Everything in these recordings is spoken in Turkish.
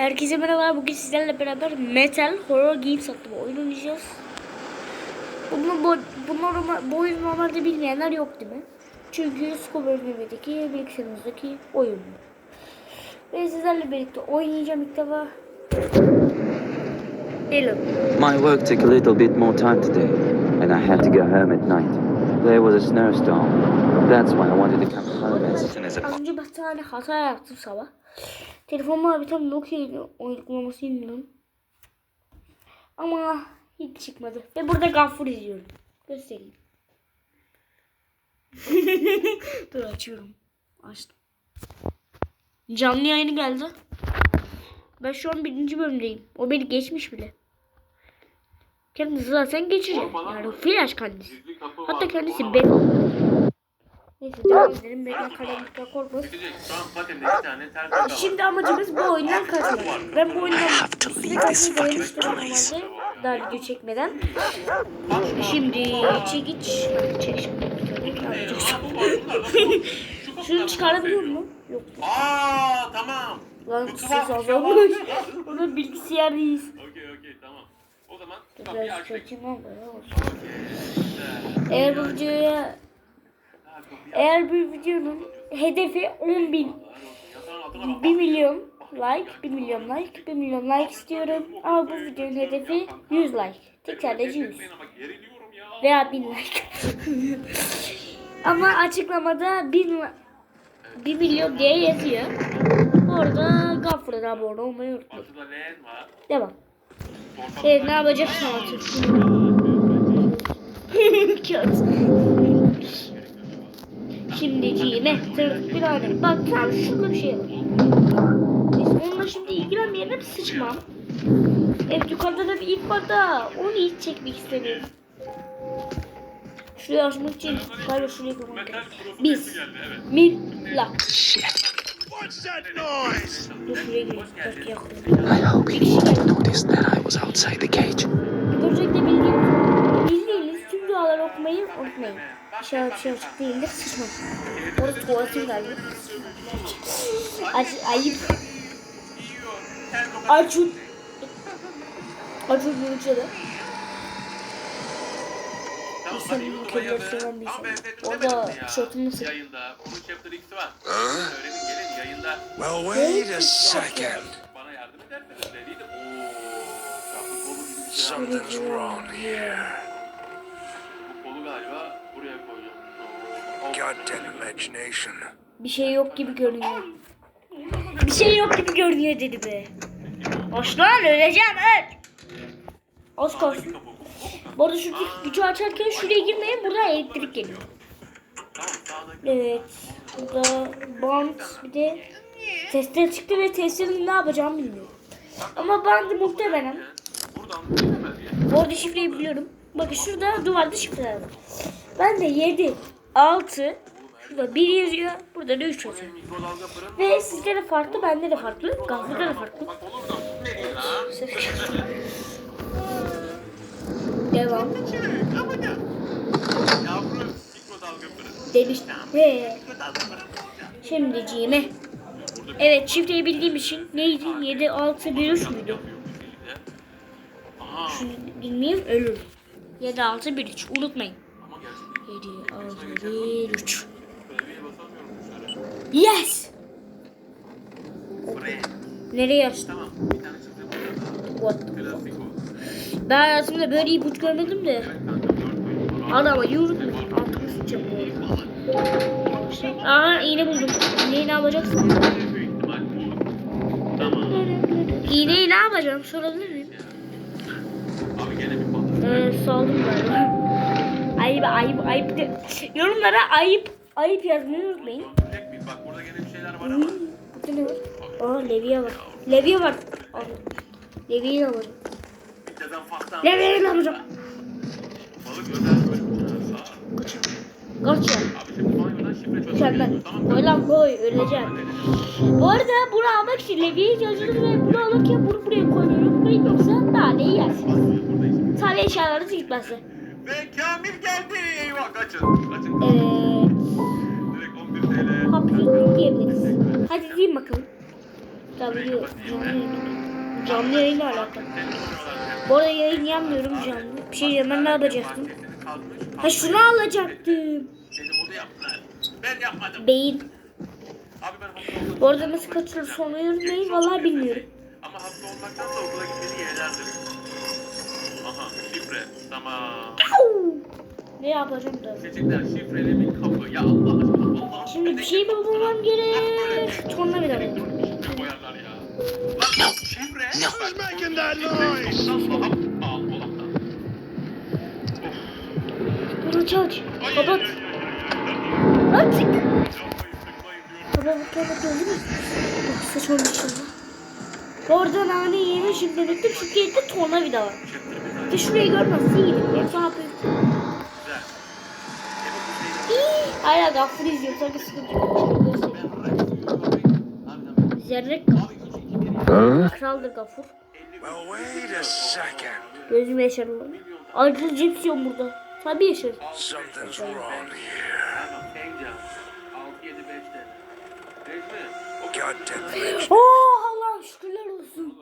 Herkese merhaba. Bugün sizlerle beraber Metal Horror Games adlı bir oyun oynayacağız. Bunu, bu, bunları, bu oyunu normalde bilmeyenler yok değil mi? Çünkü Scope bölümündeki bilgisayarımızdaki oyun. Ve sizlerle birlikte oynayacağım ilk defa. Gelin. My work took a little bit more time today, and I had to go home at night. There was a snowstorm. That's why I wanted to come home as soon as I Az önce bir tane hata yaptım sabah. Telefonuma bir tane Nokia uygulaması indirdim. Ama hiç çıkmadı. Ve burada Gaffur izliyorum. Göstereyim. Dur açıyorum. Açtım. Canlı yayını geldi. Ben şu an birinci bölümdeyim. O beni geçmiş bile. Kendisi zaten geçecek. Yani flash kendisi. Hatta kendisi ben. Neyse devam edelim. Bekle karanlıkta korkma. Şimdi amacımız bu oyundan kaçmak. Ben bu oyundan size kaçmayı denemiştim normalde. Daha video çekmeden. Şimdi çekiç. Çekiç. Şunu çıkarabiliyor mu? Yok. Aa tamam. Lan kutu azalmış. Onun bilgisayarıyız. Okey okey tamam. O zaman kapıyı Biraz kötü mü. Eğer bu videoya eğer bu videonun hedefi 10 bin Yatağın altına bak. 1 milyon like, 1 milyon like, 1 milyon like istiyorum. Ama bu videonun hedefi 100 like. Tek sadece 100. Ben ama geriliyorum ya. Veya 1000 like. Ama açıklamada 1000 1 milyon diye yazıyor. Orada Gafur'a abone olmayı unutmayın. Devam. Evet ne yapacağız anlatayım. Kağıt. Şimdi cime tırtık bir tane. Bak tam şurada bir şey var. Neyse onunla şimdi ilgilenmeyelim sıçmam. Evet yukarıda da bir ip var da onu hiç çekmek istemiyorum. Şurayı açmak için galiba şurayı koymak Biz. Milla. What's that noise? Şuraya. I hope you won't notice that I was outside the cage. Şey, şey açık değildir, sıçma. Orada tuvaletim geldi. Aç, ayıp. Acun. Acun Yunus'da. Tamam Sen bu kedileri seven bir insan. de Orada tişörtün nasıl? Yayında. Onun chapter X'i var. Öğrenin gelin yayında. Well, wait a second. Bana yardım ederseniz dediydim. Something's wrong here. Bir şey yok gibi görünüyor. Bir şey yok gibi görünüyor dedi be. Aslan öleceğim öl. Az kalsın. Bu arada şu gücü açarken şuraya girmeyin buradan elektrik geliyor. Evet. Burada band bir de testere çıktı ve testerin ne yapacağımı bilmiyorum. Ama bandı muhtemelen. Bu arada şifreyi biliyorum. Bakın şurada duvarda şifreler var. Ben de 7, 6, şurada 1 yazıyor. Burada da 3 yazıyor. Ve sizde de farklı, bende de farklı. Gafur'da da farklı. Devam. Demiştim. Ve şimdi cime. Evet şifreyi bildiğim için neydi? 7, 6, 1, 3 müydü? Şunu bilmeyeyim ölür. 7, 6, 1, 3. Unutmayın. Ama gerçekten 7, 6, 1, 3. klavyeye basamıyorum dışarı. Yes! Buraya. Nereye açtın? Tamam. Bir tane. What the. Ben hayatımda böyle ipuç görmedim de. Evet kanka dört oyun var. Ana ama yürütme. Altını sıçacağım bu. Aha iğne buldum. İğneyi ne yapacaksın? İğneyi ne yapacağım sorabilir miyim? Abi gene bir patladı. Ee, saldım galiba. Ayıp ayıp ayıp. de- Yorumlara ayıp ayıp yazmayı unutmayın. Bak burada gene bir şeyler var ama. Burada ne var? Aa levye var. Levye var. Levyeyi alacağım. Dezenfaktan. Levyeyi alacağım. Balık özel bölüm. Kaç ya. Mükemmel. Koy lan koy öleceğim. Bu arada bunu almak için levyeyi yazıyoruz ve bunu alırken bunu buraya koymayı unutmayın yoksa daha ne yersiniz. Sadece eşyalarınız gitmezse. Ve Kamil geldi. Eyvah kaçın. Kaçın. Evet. Direkt 11 TL. Hapşırdık diyebiliriz. Hadi diyeyim bakalım. Tabii yok. Canlı. Canlı yayınla alakalı. Bu arada yayın yapmıyorum canlı. Bir şey yemem ne yapacaktım? Ha şunu alacaktım. Da. Ben yapmadım. Beyin. Bu arada nasıl kaçırır sonuyorum beyin vallahi bilmiyorum. Ama hasta olmaktansa okula gitmeni yeğlerdir. Tamam. Ne yapacağım da? Seçecekler şifreli bir kapı. Ya Allah aşkına Allah. Şimdi bir şey bulmam gerek. Torna bir daha. Şifre koyarlar ya. Lan şifre. Who's making that noise? Bunu çalış. Kapat. sıkmayın diyorum. Kapat öldü mü? Yok saçma bir şey bu. Oradan nane yemişim demektir çünkü evde tornavida var. Ve şurayı. Güzel. Evet, bu şeyden- Hala gafur izliyorum. Sanki sıkıntı yok. Zerrek Kraldır gafur. A second. Gözüm yaşarım. Ayrıca cips yiyorum burada. Tabii yaşarım. Something's wrong here. Tamam, Engcan. 6-7-5'te. Necmi, o God damn it. Oh Allah şükürler olsun.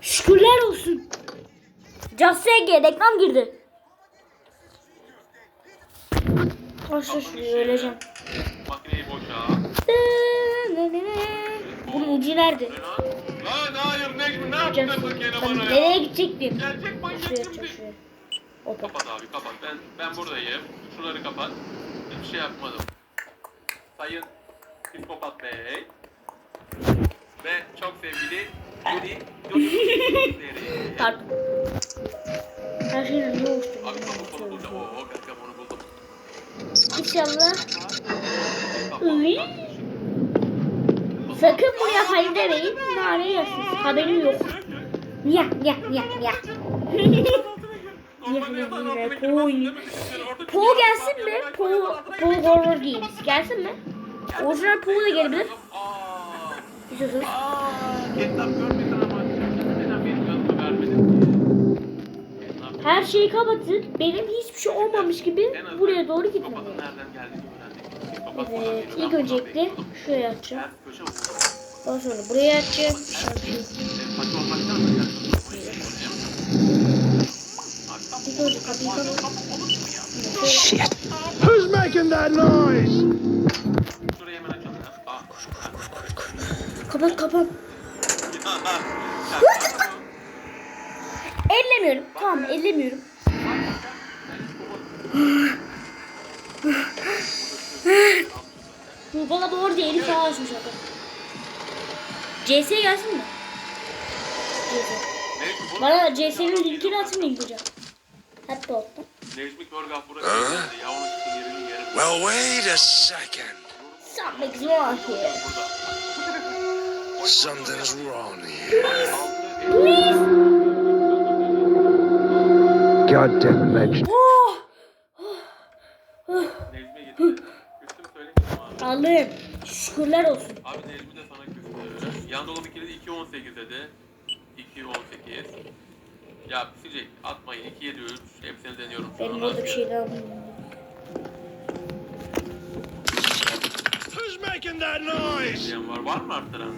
Şükürler olsun. Cassege reklam girdi. Başla şuraya öleceğim. makineyi boşa. Bunun ucu nerede? Lan hayır Necmi ne yaptın gene bana ya? nereye gidecektim? Gelecek manyak şimdi. Kapat abi kapat. Ben ben buradayım. Şunları kapat. Hiçbir şey yapmadım. Sayın Psikopat Bey. Ve çok sevgili Yuri Yuri. Pardon. Her şeyden ne oluştu? İnşallah. Uy. Sakın buraya hayır demeyin. Nane yersiniz. Haberim yok. Ya ya ya ya. Po gelsin mi? Po, Po Horror Games gelsin mi? Orijinal Po da gelebilir. İstiyorsanız. Her şeyi kapatın. Benim hiçbir şey olmamış gibi buraya doğru gitmem. Evet, ilk öncelikle şuraya açacağım. Daha sonra buraya açacağım. Ya? Shit. Who's making that noise? Kapat kapat. Ellemiyorum. Tamam ellemiyorum. Bu bana doğru değil falan açmış adam. CS gelsin mi? CS. Bana CS'nin linkini atın onun için yerini yerim. Well, wait a second. Something's wrong here. Something's wrong here. Please. God damn it. Allah'ım şükürler olsun. Abi Necmi de sana küstü. Yan dolabı kilidi 2.18 dedi. 2.18. Ya pisecek. Atmayın. 2.7.3. Hepsini deniyorum Benim an. orada bir şey daha Who's making that noise? diyen var. Var mı arttıran?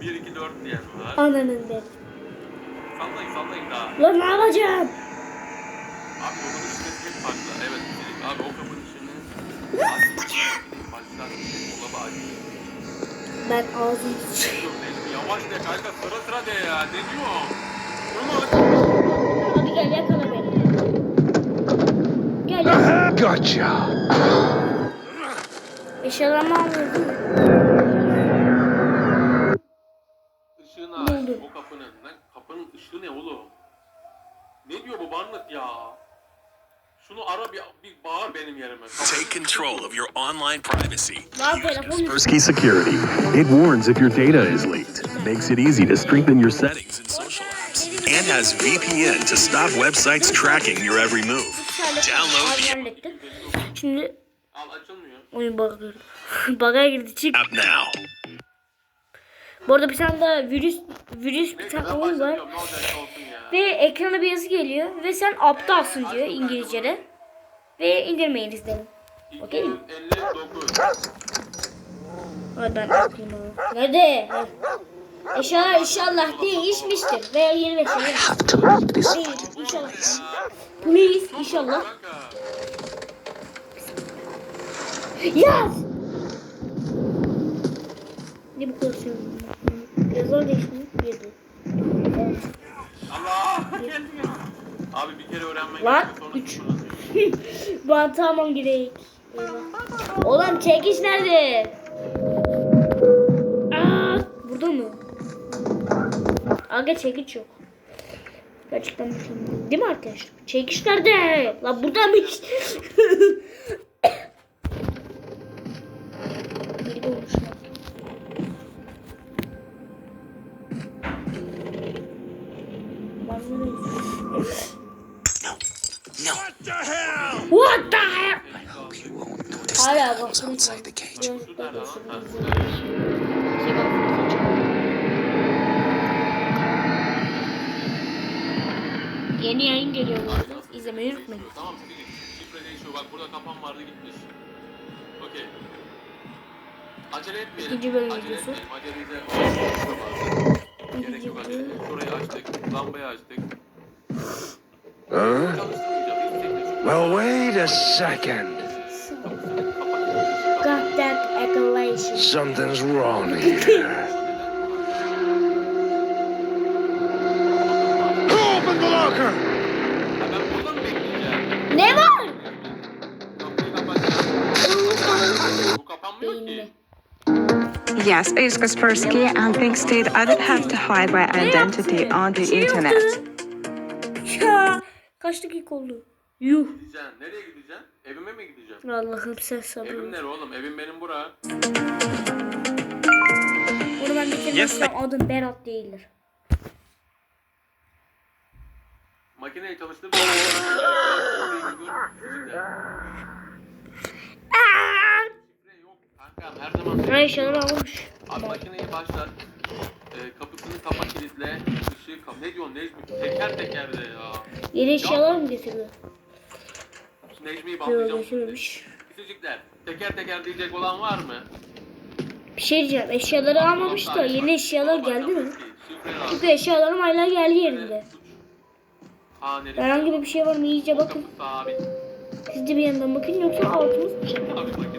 1, 2, 4 diyen var. Ananın der. Sallayın sallayın daha. Lan ne yapacağım? Abi o kapının içinde hep farklı. Evet pisecek. Abi o. Aç. Baştan dolabı aç. Ben ağzımı Necmi yavaş de kanka sıra sıra de ya. Ne diyor? Şunu aç. Hadi gel yakala beni. Gel yakala. Gotcha. Eşyalarımı almadın Ne diyor bu barnık ya? Şunu ara bir, bir bağır benim yerime. Take control of your online privacy. Lan Kaspersky Security. It warns if your data is leaked, makes it easy to strengthen your settings in social apps, and has VPN to stop websites tracking your every move. Download Abi the hallettim. Şimdi Al açılmıyor. oyun bug'a girdi. Bug'a girdi çık. app now. Bu arada bir tane daha virüs virüs bir tane oyun var. Ve ekrana bir yazı geliyor ve sen aptalsın diyor İngilizce'de. Ve indirmeyiniz dedim. Okey mi? 259. Hadi ben bakayım abi. Nerede? Eşyalar inşallah değişmiştir. Veya yeni ve şey. Değil inşallah. Please inşallah. Kanka. Kadar seviyorum. Yazar değişmiyor. Yedi. Evet. Allah! Geldi geldi. Abi bir kere öğrenmek Lan, lazım, sonra üç. kullanıyor. Ben tamam. Eyvah. Oğlum çekiş nerede? Aa, burada mı? Aga çekiç yok. Gerçekten mükemmel. Değil mi arkadaşlar? Çekiş nerede? Lan buradaymış. Biri nerede lan? Ha, Yeni yayın geliyor bu arada. İzlemeyi unutmayın. Tamam bir git. Şifre değişiyor. Bak burada kapan vardı gitmiş. Okey. Acele etmeyelim. İkinci bölüm Acele videosu. etmeyelim. Acele Gerek yok acele. Şurayı açtık. Lambayı açtık. Huh? Well, wait a second. Something's wrong here. Who opened the locker? Ha, ben burada mı bekleyeceğim? Ne var? Kapıyı kapatacağım. Bu kapanmıyor ki. Beynine. Yes, it's Kaspersky, and thanks to it, I don't have to hide my identity on the internet. Ya kaç dakika oldu? Yuh. Gideceksin. Nereye gideceksin? Evime mi gideceğim? Allah'ım sen Evim sabır. nere oğlum? Evim benim bura. Bunu ben bitirmezsem adım Berat değildir. Makineyi çalıştır. Şifre yok kankam her zaman. Şeyler almış. Abi makineyi başlat. Ee, kapısını kapa kilitle. Işığı kap. Ne diyorsun Necmi? Teker teker de ya. Yeni eşyalar mı getirdi? Necmi'yi bağlayacağım. getirmemiş. Pisicikler. Teker teker diyecek olan var mı? Bir şey diyeceğim. Eşyaları almamış da yeni eşyalar geldi mi? Çünkü eşyalarım hala geldi yerinde. Herhangi bir şey var mı iyice bakın. Sabit. Siz de bir yandan bakın yoksa altımız mı? Abi başlat.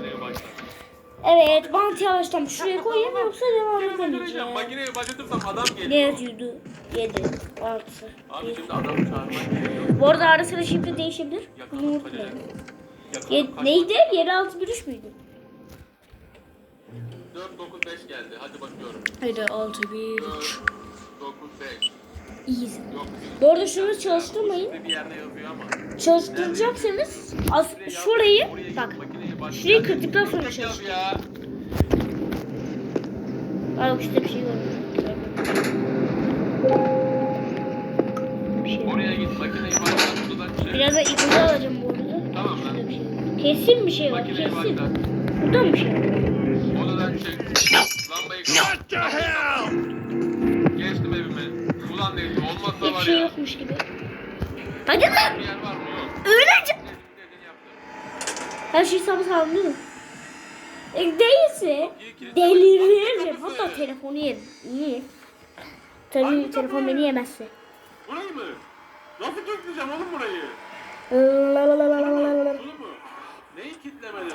Evet bant yavaştan şuraya koyayım yoksa devam edemeyeceğim. Makineyi başlatırsam adam Ne geliyor. yazıyordu? 7, 6. Abi şimdi adamı çağırmak gerekiyor. Bu arada ara sıra şifre değişebilir. Bunu Yakalım unutmayın. kaleye. Ye, neydi? Yeri altı bir üç müydü? 4, 9, 5 geldi. Hadi bakıyorum. Haydi 6 1 4, 9, 5. Easy. Yok. Bu arada şunu çalıştırmayın. Bir yerde yazıyor ama. Çalıştıracaksanız as şurayı bak. Şurayı kırdıktan sonra Yaz çalıştır. ya. Bak işte bir şey var. Bir şey var. Oraya git makineyi başlat. Şey. Biraz da ipucu alacağım bu arada. Tamam lan. Şey. Kesin bir şey var. Makineyi Kesin. başlat. Burada mı bir şey var? Odadan çek. Lambayı kapat. What the hell? Geçtim evime. Ulan neydi? Olmazsa Hiçbir var şey ya. yokmuş gibi. Hadi lan. Bir yer var mı? Yok. Öylece. Dediğini yaptım. Her şey değil mi? E, değilse deliririm. Hatta telefonu yerim. İyi. Tabii telefon beni yemezse. Burayı mı? Nasıl kilitleyeceğim oğlum burayı? Lalalalalalala. Bunu mu? Neyi kilitlemedi?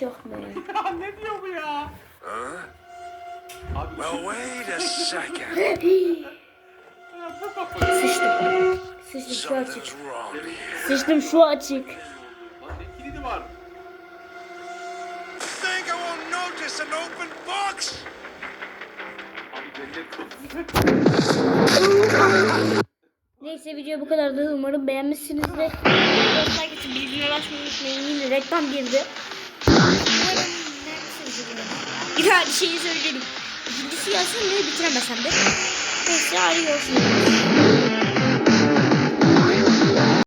Çok mu? Ya ne diyor bu ya? Abi Well, wait a second. Sıçtım. Sıçtım şu açık. Something's wrong here. Sıçtım şu açık. Var? Think I won't notice an open box? Neyse video bu kadardı. Umarım beğenmişsinizdir. Arkadaşlar geçin bildiğine ulaşmayı unutmayın. Yine reklam girdi. Umarım şeyi söyledim. İkincisi yazsam ne bitiremesem de. Neyse arıyorsunuz.